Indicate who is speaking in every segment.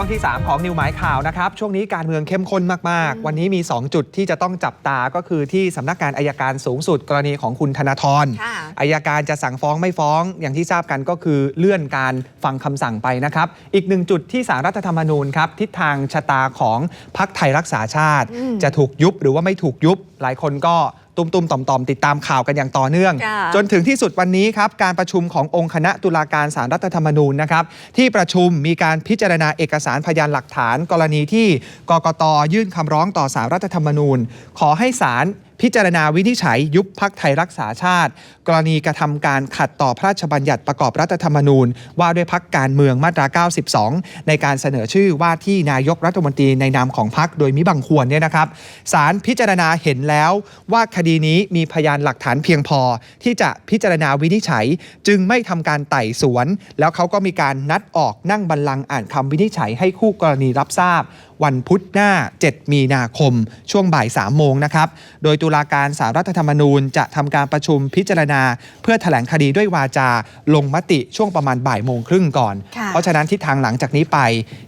Speaker 1: วงที่ 3 ของนิวหมายข่าวนะครับ ช่วงนี้การเมืองเข้มข้นมาก ๆ วันนี้มี 2 จุดที่จะต้องจับตาก็คือที่สำนักงานอายการสูงสุดกรณีของคุณธนาธร
Speaker 2: ค่ะ
Speaker 1: อายการจะสั่งฟ้องไม่ฟ้อง อย่างที่ทราบกันก็คือเลื่อนการฟังคำสั่งไปนะครับ อีกหนึ่งจุดที่สารรัฐธรรมนูญครับ ทิศทางชะตาของพักไทยรักษาชาติ
Speaker 2: อืม
Speaker 1: จะถูกยุบหรือว่าไม่ถูกยุบหลายคนก็ ตุ้มๆต่อมๆติดตามข่าวกันอย่างต่อเนื่อง
Speaker 2: ค่ะ
Speaker 1: จนถึงที่สุดวันนี้ครับการประชุมขององค์คณะตุลาการสารรัฐธรรมนูญนะครับที่ประชุมมีการพิจารณาเอกสารพยานหลักฐาน กรณีที่กกตยื่นคำร้องต่อสารรัฐธรรมนูญ ขอให้ศาล พิจารณาวินิจฉัยยุบพักไทยรักษาชาติ กรณีกระทำการขัดต่อพระราชบัญญัติประกอบรัฐธรรมนูญ ว่าด้วยพักการเมืองมาตรา 92 ในการเสนอชื่อว่าที่นายกรัฐมนตรีในนามของพักโดยมิบังควรเนี่ยนะครับศาลพิจารณาเห็นแล้วว่าคดีนี้มีพยานหลักฐานเพียงพอ ที่จะพิจารณาวินิจฉัย จึงไม่ทำการไต่สวน แล้วเขาก็มีการนัดออกนั่งบัลลังก์อ่านคำวินิจฉัยให้คู่กรณีรับทราบ วันพุธหน้า 7 มีนาคม ช่วงบ่าย 3 โมงนะครับ โดยตุลาการสารรัฐธรรมนูญจะทำการประชุมพิจารณา เพื่อแถลงคดีด้วยวาจาลงมติช่วงประมาณบ่ายโมงครึ่งก่อน
Speaker 2: ค่ะ
Speaker 1: เพราะฉะนั้นทิศทางหลังจากนี้ไป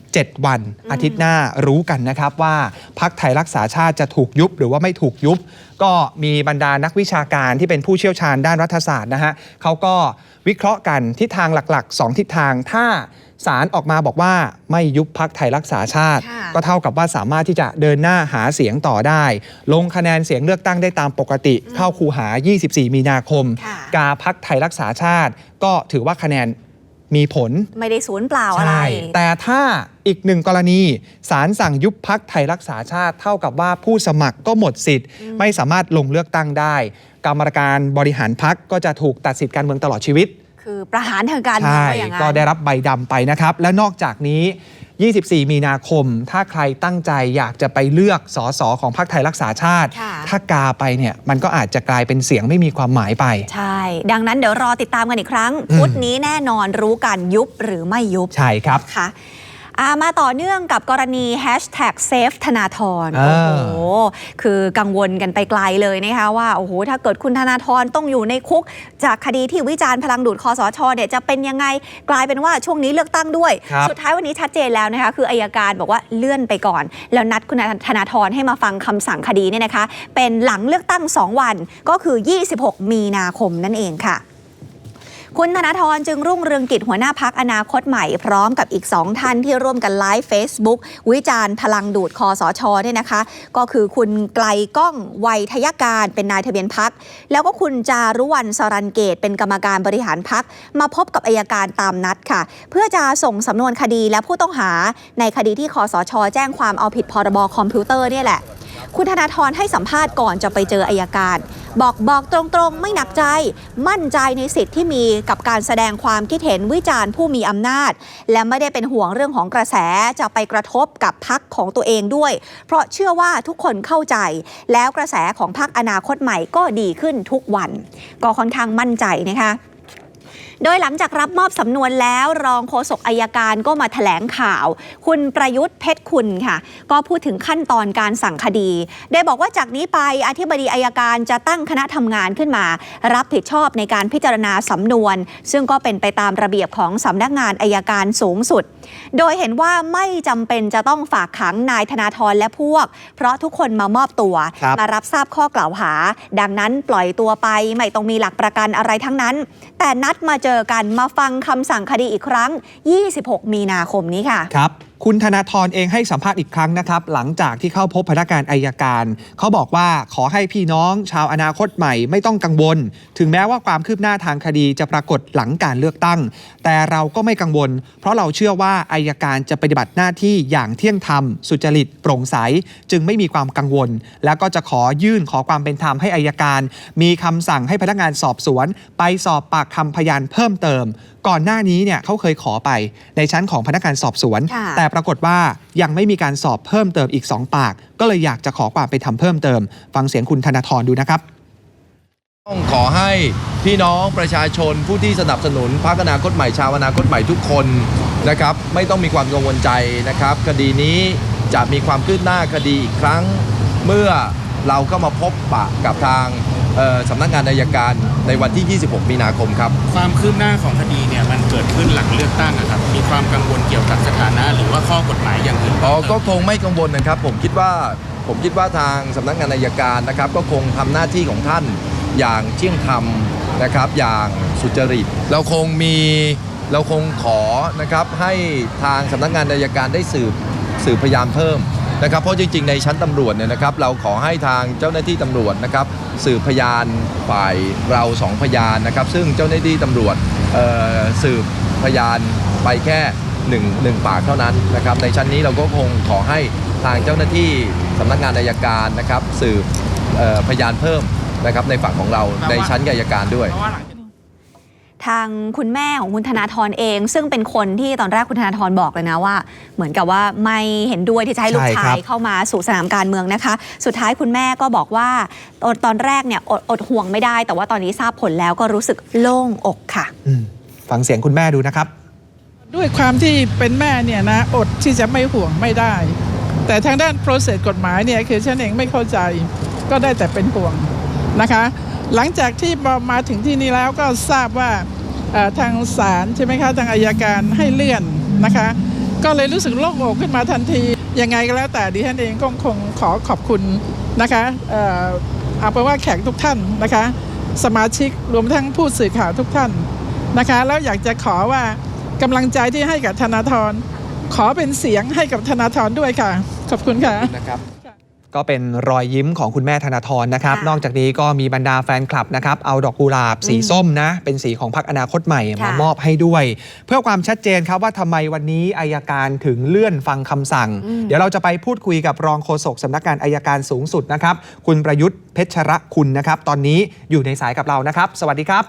Speaker 1: 7 วันอาทิตย์หน้ารู้กันนะครับว่าพักไทยรักษาชาติจะถูกยุบหรือว่าไม่ถูกยุบ ก็มีบรรดานักวิชาการที่เป็นผู้เชี่ยวชาญด้านรัฐศาสตร์นะฮะเขาก็วิเคราะห์กันทิศทางหลัก ๆ 2 ทิศทางถ้าศาลออกมาบอกว่าไม่ยุบพักไทยรักษาชาติ
Speaker 2: ค่ะ
Speaker 1: ก็เท่ากับว่าสามารถที่จะเดินหน้าหาเสียงต่อได้ ลงคะแนนเสียงเลือกตั้งได้ตามปกติ เข้าคูหา 24 มีนาคม
Speaker 2: ค่ะ
Speaker 1: กาพักไทยรักษาชาติ ก็ถือว่าคะแนน มีผล
Speaker 2: ไม่ได้ศูนย์เปล่าอะไร
Speaker 1: ใช่แต่ถ้าอีกหนึ่งกรณีศาลสั่งยุบพักไทยรักษาชาติเท่ากับว่าผู้สมัครก็หมดสิทธิ์ ไม่สามารถลงเลือกตั้งได้ กรรมการบริหารพักก็จะถูกตัดสิทธิ์การเมืองตลอดชีวิต
Speaker 2: คือประหารทางการเมือง
Speaker 1: ใช่
Speaker 2: ว่าอย่างนั้น
Speaker 1: ก็ได้รับใบดำไปนะครับ และนอกจากนี้ 24 มีนาคม ถ้าใครตั้งใจอยากจะไปเลือกสสของพรรคไทยรักษาชาติ
Speaker 2: ค่ะ
Speaker 1: ถ้ากาไปเนี่ยมันก็อาจจะกลายเป็นเสียงไม่มีความหมายไป
Speaker 2: ใช่ ดังนั้นเดี๋ยวรอติดตามกันอีกครั้ง
Speaker 1: อืม
Speaker 2: พุธนี้แน่นอนรู้กันยุบหรือไม่ยุบ
Speaker 1: ใช่ครับ
Speaker 2: ค่ะ อ่ามาต่อเนื่องกับกรณี hashtag save ธนาธร
Speaker 1: อ่า
Speaker 2: โอ้โห คือกังวลกันไปไกลเลยนะคะว่า โอ้โห ถ้าเกิดคุณธนาธรต้องอยู่ในคุก จากคดีที่วิจารณ์พลังดูดคอสชเนี่ยจะเป็นยังไง กลายเป็นว่าช่วงนี้เลือกตั้งด้วย
Speaker 1: ครับ
Speaker 2: สุดท้ายวันนี้ชัดเจนแล้วนะคะ คืออายการบอกว่าเลื่อนไปก่อน แล้วนัดคุณธนาธรให้มาฟังคำสั่งคดีเนี่ยนะคะ เป็นหลังเลือกตั้ง 2 วันก็คือ 26 มีนาคมนั่นเองค่ะ คุณธนาธรจึงรุ่งเรืองกิจหัวหน้าพักอนาคตใหม่พร้อมกับอีก 2 ท่านที่ร่วมกันไลฟ์ Facebook วิจารณ์พลังดูดคอสชเนี่ยนะคะ ก็คือคุณไกลก้องวัยทยการเป็นนายทะเบียนพัก แล้วก็คุณจารุวรรณสรันเกต เป็นกรรมการบริหารพัก มาพบกับอายการตามนัดค่ะ เพื่อจะส่งสำนวนคดีและผู้ต้องหาในคดีที่คอสชแจ้งความเอาผิดพรบคอมพิวเตอร์เนี่ยแหละ คุณธนาธรให้สัมภาษณ์ก่อนจะไปเจออายการ บอกบอกตรงๆ ไม่หนักใจ มั่นใจในสิทธิ์ที่มีกับการแสดงความคิดเห็นวิจารณ์ผู้มีอำนาจ และไม่ได้เป็นห่วงเรื่องของกระแสจะไปกระทบกับพักของตัวเองด้วย เพราะเชื่อว่าทุกคนเข้าใจ แล้วกระแสของพักอนาคตใหม่ก็ดีขึ้นทุกวัน ก็ค่อนข้างมั่นใจนะคะ โดยหลังจากรับมอบสำนวนแล้วรองโฆษกอายการก็มาแถลงข่าว คุณประยุทธ์เพชรคุณค่ะ ก็พูดถึงขั้นตอนการสั่งคดี ได้บอกว่าจากนี้ไปอธิบดีอายการจะตั้งคณะทำงานขึ้นมา รับผิดชอบในการพิจารณาสำนวน ซึ่งก็เป็นไปตามระเบียบของสำนักงานอายการสูงสุดโดยเห็นว่าไม่จำเป็นจะต้องฝากขังนายธนาธรและพวก เพราะทุกคนมามอบตัว
Speaker 1: ครับ
Speaker 2: มารับทราบข้อกล่าวหา ดังนั้นปล่อยตัวไปไม่ต้องมีหลักประกันอะไรทั้งนั้น แต่นัดมาเจอกันมาฟังคำสั่งคดีอีกครั้ง 26 มีนาคมนี้ค่ะ
Speaker 1: ครับ คุณธนาธรเองให้สัมภาษณ์อีกครั้งนะครับ หลังจากที่เข้าพบพนักงานอายการ เขาบอกว่าขอให้พี่น้องชาวอนาคตใหม่ไม่ต้องกังวล ถึงแม้ว่าความคืบหน้าทางคดีจะปรากฏหลังการเลือกตั้ง แต่เราก็ไม่กังวล เพราะเราเชื่อว่าอายการจะปฏิบัติหน้าที่อย่างเที่ยงธรรม สุจริตโปร่งใส จึงไม่มีความกังวล แล้วก็จะขอยื่นขอความเป็นธรรมให้อายการ มีคำสั่งให้พนักงานสอบสวน ไปสอบปากคำพยานเพิ่มเติม ก่อนหน้านี้เนี่ยเขาเคยขอไปในชั้นของพนักงานสอบสวน
Speaker 2: ค่ะ
Speaker 1: แต่ปรากฏว่ายังไม่มีการสอบเพิ่มเติมอีก 2 ปาก ก็เลยอยากจะขอความเป็นธรรมเพิ่มเติม ฟังเสียงคุณธนาธรดูนะครับ
Speaker 3: ต้องขอให้พี่น้องประชาชนผู้ที่สนับสนุนพรรคอนาคตใหม่ชาวอนาคตใหม่ทุกคนนะครับไม่ต้องมีความกังวลใจนะครับ คดีนี้จะมีความคืบหน้าคดีอีกครั้ง เมื่อเราเข้ามาพบปะกับทางเอ่อ สำนักงานอายการในวันที่ 26 มีนาคมครับ
Speaker 4: ความคืบหน้าของคดีเนี่ยมันเกิดขึ้นหลังเลือกตั้งอะครับ มีความกังวลเกี่ยวกับสถานะ หรือว่าข้อกฎหมายอย่างอื่น
Speaker 3: อ๋อก็
Speaker 4: เพิ่ม
Speaker 3: คงไม่กังวลนะครับ ผมคิดว่าผมคิดว่าทางสำนักงานอายการนะครับ ก็คงทำหน้าที่ของท่านอย่างเที่ยงธรรมนะครับ อย่างสุจริต เราคงมีเราคงขอนะครับให้ทางสำนักงานอายการได้สืบสืบพยานเพิ่ม นะครับเพราะจริงๆในชั้นตำรวจเนี่ยนะครับเราขอให้ทางเจ้าหน้าที่ตำรวจนะครับสืบพยานฝ่ายเราสองพยานนะครับซึ่งเจ้าหน้าที่ตำรวจเอ่อสืบพยานไปแค่หนึ่งหนึ่งปากเท่านั้นนะครับในชั้นนี้เราก็คงขอให้ทางเจ้าหน้าที่สำนักงานอายการนะครับสืบเอ่อพยานเพิ่มนะครับในฝั่งของเราในชั้นอายการด้วย
Speaker 2: ทางคุณแม่ของคุณธนาธรเอง ซึ่งเป็นคนที่ตอนแรกคุณธนาธรบอกเลยนะว่า เหมือนกับว่าไม่เห็นด้วยที่จะให้ลูก
Speaker 1: ใช่ค
Speaker 2: ชา
Speaker 1: รั
Speaker 2: ย
Speaker 1: บ
Speaker 2: เข้ามาสู่สนามการเมืองนะคะ สุดท้ายคุณแม่ก็บอกว่าตอนตอนแรกเนี่ยอดอดห่วงไม่ได้ แต่ว่าตอนนี้ทราบผลแล้วก็รู้สึกโล่งอกค่ะ
Speaker 1: อืมฟังเสียงคุณแม่ดูนะครับ
Speaker 5: ด้วยความที่เป็นแม่เนี่ยนะอดที่จะไม่ห่วงไม่ได้ แต่ทางด้าน process กฎหมายเนี่ยคือฉันเองไม่เข้าใจก็ได้แต่เป็นห่วงนะคะ หลังจากที่มาถึงที่นี่แล้วก็ทราบว่าทางศาลใช่ไหมคะทางอายการให้เลื่อนนะคะ ก็เลยรู้สึกโล่งอกขึ้นมาทันที ยังไงก็แล้วแต่ดิฉันเองก็คงขอขอบคุณนะคะเอ่อเอาเป็นว่าแขกทุกท่านนะคะ สมาชิกรวมทั้งผู้สื่อข่าวทุกท่านนะคะแล้วอยากจะขอว่ากำลังใจที่ให้กับธนาธรขอเป็นเสียงให้กับธนาธรด้วยค่ะ ขอบคุณค่ะ
Speaker 3: นะครับ
Speaker 1: ก็เป็นรอยยิ้มของคุณแม่ธนาธรนะครับ
Speaker 2: ค่ะ
Speaker 1: นอกจากนี้ก็มีบรรดาแฟนคลับนะครับ เอาดอกกุหลาบสี
Speaker 2: อืม
Speaker 1: ส้มนะ เป็นสีของพรรคอนาคตใหม่
Speaker 2: ค่ะ
Speaker 1: มามอบให้ด้วย เพื่อความชัดเจนครับว่าทำไมวันนี้อายการถึงเลื่อนฟังคำสั่ง
Speaker 2: อืม
Speaker 1: เดี๋ยวเราจะไปพูดคุยกับรองโฆษกสำนักงานอายการสูงสุดนะครับ คุณประยุทธ์เพชรคุณนะครับ ตอนนี้อยู่ในสายกับเรานะครับ สวัสดีครับ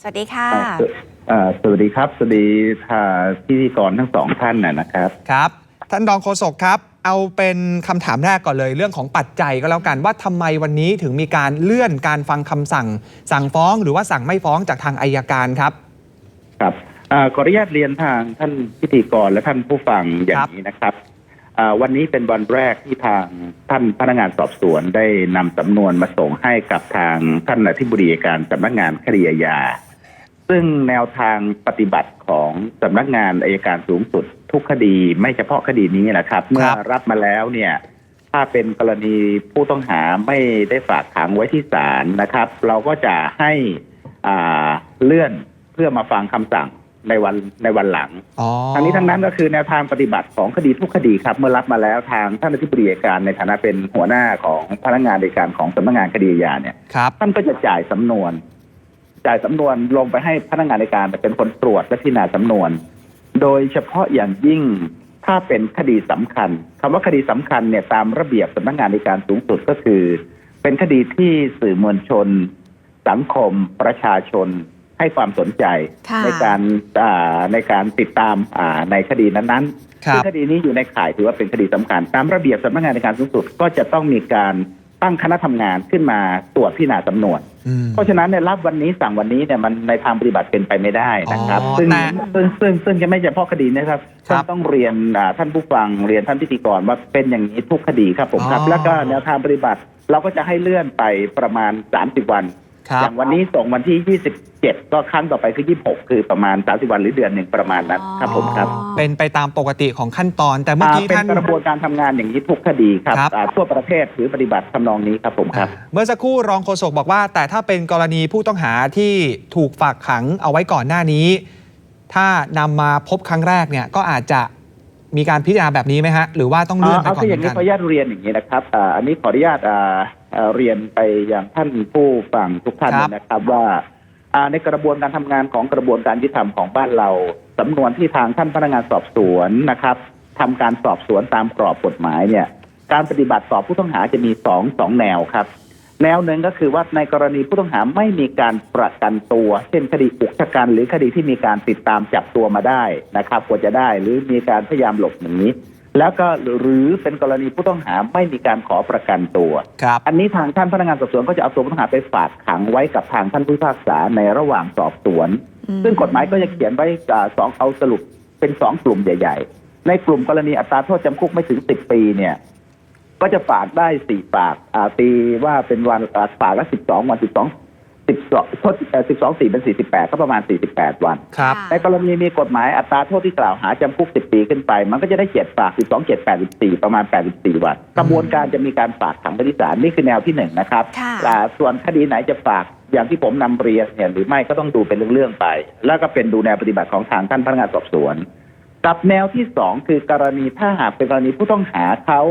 Speaker 2: สวัสดีค่ะ
Speaker 6: อ่าสอ่าสวัสดีครับ สวัสดีท่าพิธีกรทั้งสองท่านนะนะครับ
Speaker 1: ครับ ท่านรองโฆษกครับ เอาเป็นคำถามแรกก่อนเลยเรื่องของปัจจัยก็แล้วกันว่าทำไมวันนี้ถึงมีการเลื่อนการฟังคำสั่ง สั่งฟ้องหรือว่าสั่งไม่ฟ้องจากทางอายการครับ
Speaker 6: ครับอขออนุญาตเรียนทางท่านพิธีกรและท่านผู้ฟังอย่างนี้นะครับวันนี้เป็นวันแรกที่ทางท่านพนักงานสอบสวนได้นำสำนวนมาส่งให้กับทางท่านอธิบดีการสำนักงานคดีอาญาซึ่งแนวทางปฏิบัติของสำนักงานอายการสูงสุด ทุกคดีไม่เฉพาะคดีนี้นะครับ เมื่อรับมาแล้วเนี่ย ถ้าเป็นกรณีผู้ต้องหาไม่ได้ฝากขังไว้ที่ศาลนะครับ เราก็จะให้อ่าเลื่อนเพื่อมาฟังคำสั่งในวันในวันหลัง
Speaker 1: อ๋อ
Speaker 6: ทั้งนี้ทั้งนั้นก็คือแนวทางปฏิบัติของคดีทุกคดีครับ เมื่อรับมาแล้วทางท่านอธิบดีอัยการในฐานะเป็นหัวหน้าของพนักงานในการของสำนักงานคดีอาญาเนี่ย
Speaker 1: ครับ
Speaker 6: ท่านก็จะจ่ายสำนวน จ่ายสำนวนลงไปให้พนักงานในการเป็นคนตรวจและพิจารณาสำนวน โดยเฉพาะอย่างยิ่งถ้าเป็นคดีสำคัญคำว่าคดีสำคัญเนี่ยตามระเบียบสำนักงานในการสูงสุดก็คือ เป็นคดีที่สื่อมวลชน สังคมประชาชนให้ความสนใจ
Speaker 2: ค่ะ
Speaker 6: ในการอ่าในการติดตามอ่าในคดีนั้นๆ
Speaker 1: ครับ
Speaker 6: ซึ่งคดีนี้อยู่ในข่ายถือว่าเป็นคดีสำคัญ ตามระเบียบสำนักงานในการสูงสุดก็จะต้องมีการ ตั้งคณะทำงานขึ้นมาตรวจพิจารณาสำนวน
Speaker 1: อืม
Speaker 6: เพราะฉะนั้นเนี่ยรับวันนี้สั่งวันนี้เนี่ยมันในทางปฏิบัติเป็นไปไม่ได้นะครับ
Speaker 1: อ๋อ
Speaker 6: ซึ่ง
Speaker 1: แต่
Speaker 6: ซึ่งซึ่งซึ่งจะไม่เฉพาะคดีนะครับ
Speaker 1: ครับ
Speaker 6: ต้องต้องเรียนอ่าท่านผู้ฟังเรียนท่านพิธีกรว่าเป็นอย่างนี้ทุกคดีครับผมครับ
Speaker 1: อ๋อ
Speaker 6: แล้วก็แนวทางปฏิบัติเราก็จะให้เลื่อนไปประมาณ 30 วัน
Speaker 1: ครั
Speaker 6: อบย่างวันนี้ส่งวันที่ 27 ก็ครั้งต่อไปคือ 26 คือประมาณ 30 วันหรือเดือนหนึ่งประมาณนั้นครับผมครับ
Speaker 1: เป็นไปตามปกติของขั้นตอนแต่เมื่อกี้
Speaker 6: เป็น
Speaker 1: ท่าน
Speaker 6: กระบวนการทำงานอย่างนี้ทุกคดีครับ
Speaker 1: ครับ
Speaker 6: อ่าทั่วประเทศถือปฏิบัติทำนองนี้ครับผมครับ
Speaker 1: เมื่อสักครู่รองโฆษกบอกว่า แต่ถ้าเป็นกรณีผู้ต้องหาที่ถูกฝากขังเอาไว้ก่อนหน้านี้ ถ้านำมาพบครั้งแรกเนี่ยก็อาจจะมีการพิจารณาแบบนี้ไหมฮะหรือว่าต้องเลื่อนไป
Speaker 6: เอา
Speaker 1: ก่อน
Speaker 6: คือ
Speaker 1: เห
Speaker 6: อ
Speaker 1: มื
Speaker 6: ย่า
Speaker 1: องน
Speaker 6: นี้
Speaker 1: กัน
Speaker 6: ขออนุญาตเรียนอย่างนี้นะครับอ่าอันนี้ขออนุญาตอ่าอ่า เรียนไปอย่างท่านผู้ฟังทุกท่าน
Speaker 1: ครับ
Speaker 6: นะครับว่าอ่าในกระบวนการทำงานของกระบวนการยุติธรรมของบ้านเราสำนวนที่ทางท่านพนักงานสอบสวนนะครับทำการสอบสวนตามกรอบกฎหมายเนี่ย การปฏิบัติต่อผู้ต้องหาจะมีสองสองแนวครับ แนวหนึ่งก็คือว่าในกรณีผู้ต้องหาไม่มีการประกันตัว เช่นคดีอุกชะกันหรือคดีที่มีการติดตามจับตัวมาได้นะครับกว่าจะได้หรือมีการพยายามหลบหนี แล้วก็หรือเป็นกรณีผู้ต้องหาไม่มีการขอประกันตัว
Speaker 1: ครับ
Speaker 6: อันนี้ทางท่านพนักงานสอบสวนก็จะเอาตัวผู้ต้องหาไปฝากขังไว้กับทางท่านผู้พิพากษาในระหว่างสอบสวน
Speaker 2: อืม
Speaker 6: ซึ่งกฎหมายก็จะเขียนไว้อ่าสองเอาสรุปเป็นสองกลุ่มใหญ่ ๆ ในกลุ่มกรณีอัตราโทษจำคุกไม่ถึงสิบปีเนี่ยกก็จะฝากได้สี่ฝากอ่าตีว่าเป็นวันอ่าฝากละสิบสองวันสิบสอง สิบสองโทษสิบสองสี่เป็นสี่สิบแปดก็ประมาณสี่สิบแปดวัน
Speaker 1: ครับ
Speaker 2: ค่ะ
Speaker 6: ในกรณีมีกฎหมายอัตราโทษที่กล่าวหาจำคุก10ปีขึ้นไป มันก็จะได้เจ็ดฝาก12 7 84ประมาณ84วัน กระบวนการจะมีการฝากขังไปที่ศาลนี่คือแนวที่หนึ่งนะครับ
Speaker 2: ค่ะ
Speaker 6: แต่ส่วนคดีไหนจะฝากอย่างที่ผมนำเรียนเนี่ยหรือไม่ก็ต้องดูเป็นเรื่องๆไป แล้วก็เป็นดูแนวปฏิบัติของทางท่านพนักงานสอบสวน กับแนวที่สองคือกรณีถ้าหากเป็นกรณีผู้ต้องหาเขา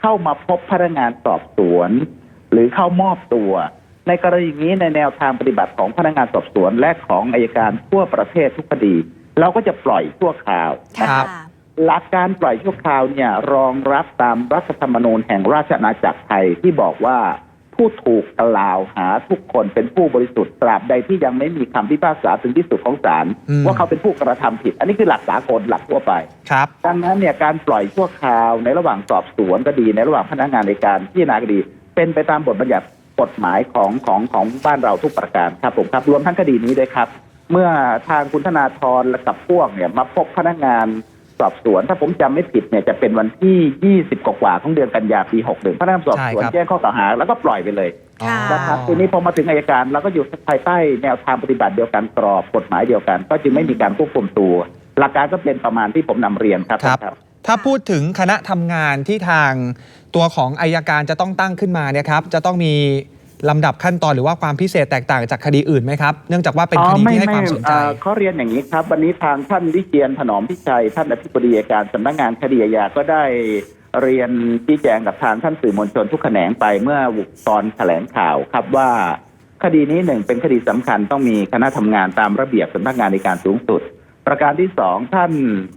Speaker 6: เข้ามาพบพนักงานสอบสวน หรือเข้ามอบตัว ในกรณีนี้ในแนวทางปฏิบัติของพนักงานสอบสวนและของอายการทั่วประเทศทุกคดี เราก็จะปล่อยชั่วคราว
Speaker 1: ครั
Speaker 2: ค่ะ
Speaker 1: บ
Speaker 6: หลักการปล่อยชั่วคราวเนี่ยรองรับตามรัฐธรรมนูญแห่งราชอาณาจักรไทยที่บอกว่าผู้ถูกกล่าวหาทุกคนเป็นผู้บริสุทธิ์ตราบใดที่ยังไม่มีคำพิพากษาถึงที่สุดของศาล
Speaker 1: อืม
Speaker 6: ว่าเขาเป็นผู้กระทำผิด อันนี้คือหลักสากลหลักทั่วไป
Speaker 1: ครับ
Speaker 6: ดังนั้นเนี่ยการปล่อยชั่วคราวในระหว่างสอบสวนก็ดีในระหว่างพนักงานในการพิจารณาคดี เป็นไปตามบทบัญญัติ กฎหมายของของของบ้านเราทุกประการครับผมครับรวมทั้งคดีนี้ด้วยครับ เมื่อทางคุณธนาธรและกับพวกเนี่ยมาพบพนักงานสอบสวน ถ้าผมจำไม่ผิดเนี่ยจะเป็นวันที่ 20 กว่าๆของเดือนกันยาปี61พนักงานสอบสวน
Speaker 1: ใช่ครับ
Speaker 6: แจ้งข้อกล่าวหา แล้วก็ปล่อยไปเลย
Speaker 2: ค่ะ
Speaker 6: นะครับทีนี้พอมาถึงอายการเราก็อยู่ภายใต้แนวทางปฏิบัติเดียวกันกรอบกฎหมายเดียวกัน ก็จึงไม่มีการควบคุมตัว หลักการก็เป็นประมาณที่ผมนำเรียนครับ
Speaker 1: ครับ ถ้าพูดถึงคณะทำงานที่ทางตัวของอายการจะต้องตั้งขึ้นมาเนี่ยครับจะต้องมีลำดับขั้นตอนหรือว่าความพิเศษแตกต่างจากคดีอื่นไหมครับ เนื่องจากว่าเป็นคดีที่ให้ความสนใจ
Speaker 6: เอ่อเขาเรียนอย่างนี้ครับ วันนี้ทางท่านวิเชียนถนอมพิชัย ท่านอธิบดีอัยการสำนักงานคดีอาญาก็ได้เรียนชี้แจงกับทางท่านสื่อมวลชนทุกแขนงไปเมื่อตอนแถลงข่าวครับว่าคดีนี้หนึ่งเป็นคดีสำคัญต้องมีคณะทำงานตามระเบียบสำนักงานในการสูงสุด ประการที่สองท่าน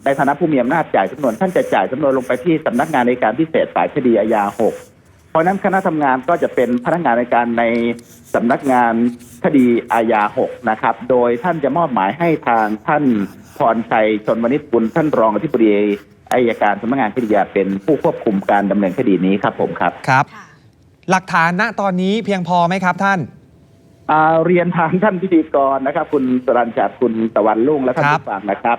Speaker 6: ในฐานะผู้มีอำนาจจ่ายสำนวน ท่านจะจ่ายสำนวนลงไปที่สำนักงานในการพิเศษฝ่ายคดีอาญาหกเพราะนั้นคณะทำงานก็จะเป็นพนักงานในการในสำนักงานคดีอาญา6นะครับ โดยท่านจะมอบหมายให้ทางท่านพรชัยชนวณิชกุลท่านรองอธิบดีอายการสำนักงานคดีอาญาเป็นผู้ควบคุมการดำเนินคดีนี้ครับผมครับ
Speaker 1: ครับ หลักฐานณตอนนี้เพียงพอไหมครับท่าน
Speaker 6: เรียนทางท่านพิธีกรนะครับ คุณสรัญจัดคุณตะวันลุ่งและท่าน
Speaker 1: ครับ
Speaker 6: ผู้ฟังนะครับ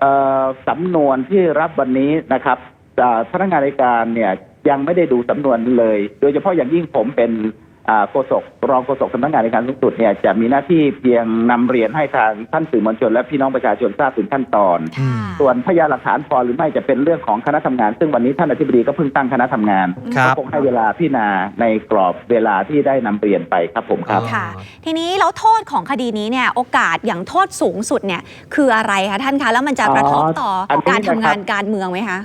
Speaker 6: เอ่อสำนวนที่รับวันนี้นะครับอ่าพนักงานในการเนี่ยยังไม่ได้ดูสำนวนเลย โดยเฉพาะอย่างยิ่งผมเป็นอ่า โฆษกรองโฆษกสำนักงานในการสูงสุดเนี่ยจะมีหน้าที่เพียงนำเรียนให้ทางท่านสื่อมวลชนและพี่น้องประชาชนทราบถึงขั้นตอน
Speaker 1: อืม
Speaker 6: ส่วนพยานหลักฐานพอหรือไม่จะเป็นเรื่องของคณะทำงาน ซึ่งวันนี้ท่านอธิบดีก็เพิ่งตั้งคณะทำงาน
Speaker 1: ครับ
Speaker 6: ก็คงให้เวลาพิจารณาในกรอบเวลาที่ได้นำเรียนไปครับผมครับ
Speaker 2: ค่ะ ทีนี้แล้วโทษของคดีนี้เนี่ยโอกาสอย่างโทษสูงสุดเนี่ยคืออะไรคะท่านคะแล้วมันจะกระทบต่ออน
Speaker 6: นี้
Speaker 2: การทำงาน
Speaker 6: นะครับ
Speaker 2: การเมืองไหมคะ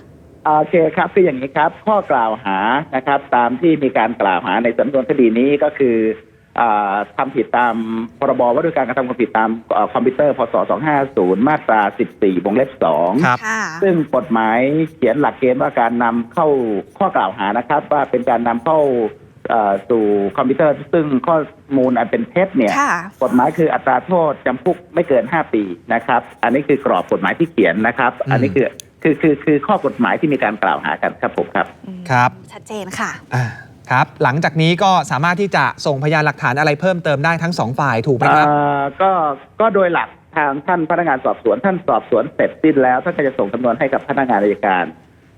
Speaker 6: โอเคครับคืออย่างนี้ครับ ข้อกล่าวหานะครับ ตามที่มีการกล่าวหาในสำนวนคดีนี้ก็คืออาทำผิดตามพรบว่าด้วยการกระทำความผิดตามเอ่อคอมพิวเตอร์พศ250 มาตรา 14วงเล็บ2
Speaker 1: ครับ
Speaker 2: ค่ะ
Speaker 6: ซึ่งกฎหมายเขียนหลักเกณฑ์ว่าการนำเข้าข้อกล่าวหานะครับ ว่าเป็นการนำเข้าเอ่อสู่คอมพิวเตอร์ ซึ่งข้อมูลอันเป็นเท็จเนี่ย
Speaker 2: ค่ะ
Speaker 6: กฎหมายคืออัตราโทษจำคุกไม่เกิน 5 ปีนะครับ อันนี้คือกรอบกฎหมายที่เขียนนะครับ อันนี้คือ คือคือคือข้อกฎหมายที่มีการกล่าวหากันครับผมครับ
Speaker 1: ครับ
Speaker 2: ชัดเจนค่ะ
Speaker 1: อ่าครับ หลังจากนี้ก็สามารถที่จะส่งพยานหลักฐานอะไรเพิ่มเติมได้ทั้งสองฝ่ายถูกไหมครับ
Speaker 6: เอ่อก็ก็โดยหลักทางท่านพนักงานสอบสวน ท่านสอบสวนเสร็จสิ้นแล้วท่านก็จะส่งสำนวนให้กับพนักงานอัยการ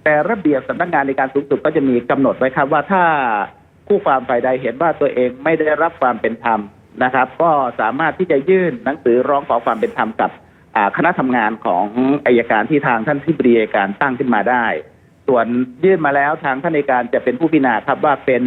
Speaker 6: แต่ระเบียบสำนักงานในการสูงสุดก็จะมีกำหนดไว้ครับว่าถ้าผู้ความฝ่ายใดเห็นว่าตัวเองไม่ได้รับความเป็นธรรมนะครับ ก็สามารถที่จะยื่นหนังสือร้องขอความเป็นธรรมกับอ่า คณะทำงานของอายการที่ทางท่านที่บดีอัยการตั้งขึ้นมาได้ ส่วนยื่นมาแล้วทางท่านอัยการจะเป็นผู้พิจารณาครับว่าเป็น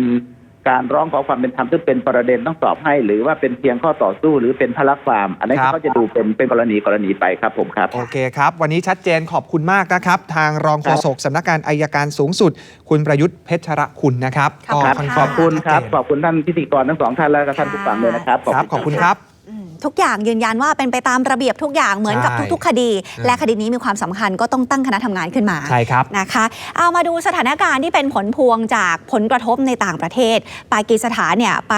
Speaker 6: การร้องขอความเป็นธรรมซึ่งเป็นประเด็นต้องสอบให้ หรือว่าเป็นเพียงข้อต่อสู้หรือเป็นพลักความ อันนี้น
Speaker 1: ครับ
Speaker 6: ก็จะดูเป็นเป็นกรณีกรณีไปครับผมครับ
Speaker 1: โอเคครับ วันนี้ชัดเจนขอบคุณมากนะครับ ทางรองโฆษกสำนักงานอายการสูงสุด คุณประยุทธ์เพชรคุณนะครับ
Speaker 2: ขอบคุณ
Speaker 1: ก็
Speaker 6: ขอบคุณครับ
Speaker 1: ชัดเจน
Speaker 6: ขอบคุณท่านพิธีกรทั้งสองท่านและก็ท่านผู้ฟังด้วยนะครับ
Speaker 1: ครับขอบคุณครับ
Speaker 2: อืม ทุกอย่างยืนยันว่าเป็นไปตามระเบียบทุกอย่างเหมือนกับ
Speaker 1: ใช่
Speaker 2: ทุกๆ คดี และคดีนี้มีความสำคัญก็ต้องตั้งคณะทำงานขึ้นมา
Speaker 1: ใช่ครับ
Speaker 2: นะคะเอามาดูสถานการณ์ที่เป็นผลพวงจากผลกระทบในต่างประเทศ ปากีสถานเนี่ยไป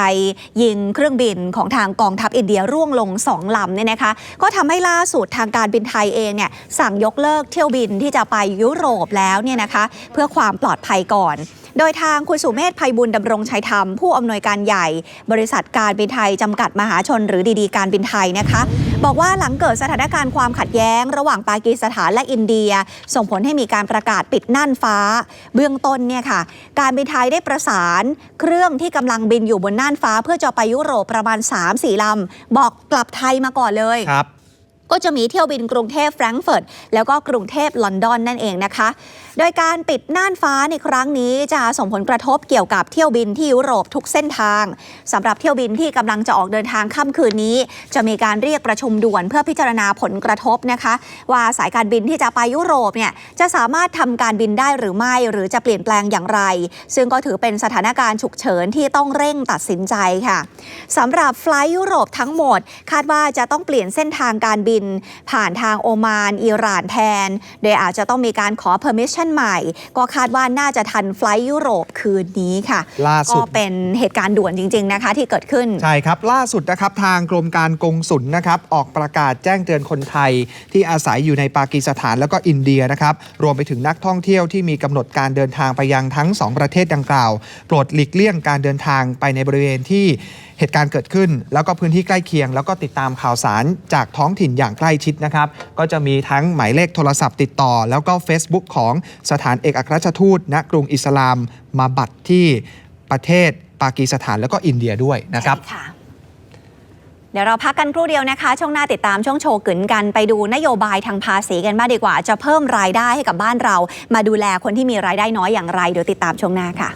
Speaker 2: ยิงเครื่องบินของทางกองทัพอินเดียร่วงลง2ลำเนี่ยนะคะ ก็ทำให้ล่าสุดทางการบินไทยเองเนี่ยสั่งยกเลิกเที่ยวบินที่จะไปยุโรปแล้วเนี่ยนะคะ เพื่อความปลอดภัยก่อน โดยทางคุณสุเมธภัยบุญดำรงชัยธรรม ผู้อำนวยการใหญ่ บริษัทการบินไทยจำกัดมหาชน หรือดีๆการบินไทยนะคะ บอกว่าหลังเกิดสถานการณ์ความขัดแย้ง ระหว่างปากีสถานและอินเดีย ส่งผลให้มีการประกาศปิดน่านฟ้า เบื้องต้นเนี่ยค่ะ การบินไทยได้ประสานเครื่องที่กำลังบินอยู่บนน่านฟ้า เพื่อจะไปยุโรปประมาณ 3-4ลำบอกกลับไทยมาก่อนเลย
Speaker 1: ครับ
Speaker 2: ก็จะมีเที่ยวบินกรุงเทพแฟรงก์เฟิร์ตแล้วก็กรุงเทพลอนดอนนั่นเองนะคะ โดยการปิดน่านฟ้าในครั้งนี้จะส่งผลกระทบเกี่ยวกับเที่ยวบินที่ยุโรปทุกเส้นทางสำหรับเที่ยวบินที่กำลังจะออกเดินทางค่ำคืนนี้ จะมีการเรียกประชุมด่วนเพื่อพิจารณาผลกระทบนะคะ ว่าสายการบินที่จะไปยุโรปเนี่ยจะสามารถทำการบินได้หรือไม่ หรือจะเปลี่ยนแปลงอย่างไร ซึ่งก็ถือเป็นสถานการณ์ฉุกเฉินที่ต้องเร่งตัดสินใจค่ะสำหรับไฟล์ยุโรปทั้งหมด คาดว่าจะต้องเปลี่ยนเส้นทางการบิน ผ่านทางโอมานอิหร่านแทน โดยอาจจะต้องมีการขอ permission ใหม่ ก็คาดว่าน่าจะทันไฟลท์ยุโรปคืนนี้ค่ะ
Speaker 1: ล่าสุ
Speaker 2: ก็
Speaker 1: ด
Speaker 2: เป็นเหตุการณ์ด่วนจริง ๆ นะคะ ที่เกิดขึ้น
Speaker 1: ใช่ครับ ล่าสุดนะครับทางกรมการกงสุลนะครับออกประกาศแจ้งเตือนคนไทย ที่อาศัยอยู่ในปากีสถานแล้วก็อินเดียนะครับรวมไปถึงนักท่องเที่ยวที่มีกำหนดการเดินทางไปยังทั้ง 2 ประเทศดังกล่าว โปรดหลีกเลี่ยงการเดินทางไปในบริเวณที่ เหตุการณ์เกิดขึ้น แล้วก็พื้นที่ใกล้เคียง แล้วก็ติดตามข่าวสารจากท้องถิ่นอย่างใกล้ชิดนะครับ ก็จะมีทั้งหมายเลขโทรศัพท์ติดต่อ แล้วก็ Facebook ของสถานเอกอัครราชทูตณกรุงอิสลามมาบัดที่ประเทศปากีสถานแล้วก็อินเดียด้วยนะครับ
Speaker 2: ค่ะเดี๋ยวเราพักกันครู่เดียวนะคะ ช่วงหน้าติดตามช่วงโชว์กึนกันไปดูนโยบายทางภาษีกันบ้างดีกว่า จะเพิ่มรายได้ให้กับบ้านเรา มาดูแลคนที่มีรายได้น้อยอย่างไร เดี๋ยวติดตามช่วงหน้าค่ะ